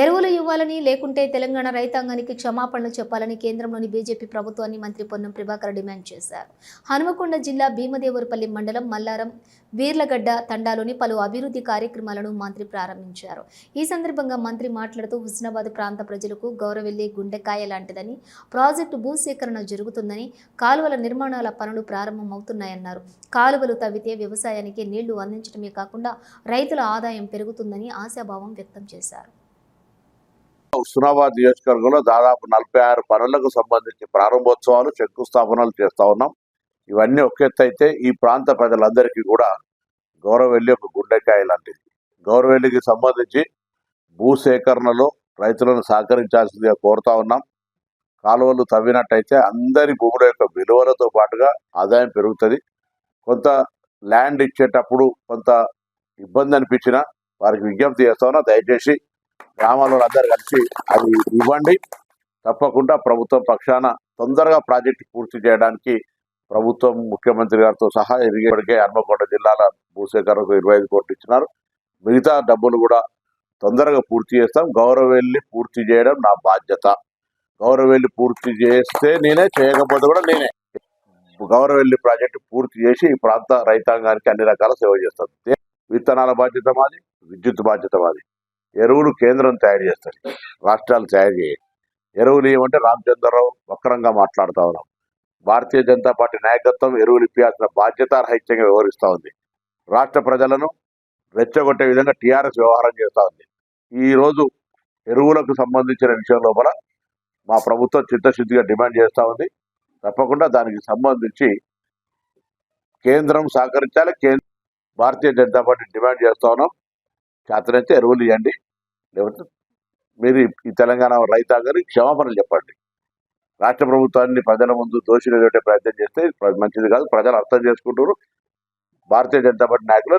ఎరువులు ఇవ్వాలని లేకుంటే తెలంగాణ రైతాంగానికి క్షమాపణలు చెప్పాలని కేంద్రంలోని బీజేపీ ప్రభుత్వాన్ని మంత్రి పొన్నం ప్రభాకర్ డిమాండ్ చేశారు. హనుమకొండ జిల్లా భీమదేవరపల్లి మండలం మల్లారం వీర్లగడ్డ తండాలోని పలు అభివృద్ధి కార్యక్రమాలను మంత్రి ప్రారంభించారు. ఈ సందర్భంగా మంత్రి మాట్లాడుతూ హుస్నాబాద్ ప్రాంత ప్రజలకు గౌరవెల్లి గుండెకాయ లాంటిదని ప్రాజెక్టు భూసేకరణ జరుగుతుందని కాలువల నిర్మాణాల పనులు ప్రారంభమవుతున్నాయన్నారు. కాలువలు తవ్వితే వ్యవసాయానికి నీళ్ళు అందించడమే కాకుండా రైతుల ఆదాయం పెరుగుతుందని ఆశాభావం వ్యక్తం చేశారు. హుస్నాబాద్ నియోజకవర్గంలో దాదాపు నలభై ఆరు పనులకు సంబంధించి ప్రారంభోత్సవాలు శంకుస్థాపనలు చేస్తూ ఉన్నాం. ఇవన్నీ ఒక అయితే ఈ ప్రాంత ప్రజలందరికీ కూడా గౌరవెల్లి ఒక గుండెకాయ లాంటిది. గౌరవెల్లికి సంబంధించి భూసేకరణలో రైతులను సహకరించాల్సిందిగా కోరుతా ఉన్నాం. కాలువలు తవ్వినట్టయితే అందరి భూముల యొక్క విలువలతో పాటుగా ఆదాయం పెరుగుతుంది. కొంత ల్యాండ్ ఇచ్చేటప్పుడు కొంత ఇబ్బంది అనిపించినా వారికి విజ్ఞప్తి చేస్తా ఉన్నా. దయచేసి గ్రామాల్లో అందరు కలిసి అది ఇవ్వండి. తప్పకుండా ప్రభుత్వం పక్షాన తొందరగా ప్రాజెక్టు పూర్తి చేయడానికి ప్రభుత్వం ముఖ్యమంత్రి గారితో సహా ఇప్పటికే హన్మకొండ జిల్లాల భూసేకరణకు ఇరవై ఐదు కోట్లు ఇచ్చినారు. మిగతా డబ్బులు కూడా తొందరగా పూర్తి చేస్తాం. గౌరవెల్లి పూర్తి చేయడం నా బాధ్యత. గౌరవెల్లి పూర్తి చేస్తే నేనే చేయకపోతే కూడా నేనే. గౌరవెల్లి ప్రాజెక్టు పూర్తి చేసి ఈ ప్రాంత రైతాంగానికి అన్ని రకాల సేవ చేస్తాం. విత్తనాల బాధ్యత మాది విద్యుత్ బాధ్యత మాది. ఎరువులు కేంద్రం తయారు చేస్తుంది రాష్ట్రాలు తయారు చేయాలి ఎరువులు ఏమంటే రామచంద్రరావు వక్రంగా మాట్లాడుతూ ఉన్నాం. భారతీయ జనతా పార్టీ నాయకత్వం ఎరువులు ఇప్పించాల్సిన బాధ్యత రహిత్యంగా వ్యవహరిస్తూ ఉంది. రాష్ట్ర ప్రజలను రెచ్చగొట్టే విధంగా టీఆర్ఎస్ వ్యవహారం చేస్తూ ఉంది. ఈరోజు ఎరువులకు సంబంధించిన విషయం లోపల మా ప్రభుత్వం చిత్తశుద్ధిగా డిమాండ్ చేస్తూ ఉంది. తప్పకుండా దానికి సంబంధించి కేంద్రం సహకరించాలి కేంద్ర భారతీయ జనతా పార్టీ డిమాండ్ చేస్తా ఉన్నాం. చేతనైతే ఎరువులు ఇవ్వండి లేకపోతే మీరు ఈ తెలంగాణ రైతాంగానికి క్షమాపణలు చెప్పండి. రాష్ట్ర ప్రభుత్వాన్ని ప్రజల ముందు దోషులు పెట్టే ప్రయత్నం చేస్తే మంచిది కాదు. ప్రజలు అర్థం చేసుకుంటారు. భారతీయ జనతా పార్టీ నాయకులు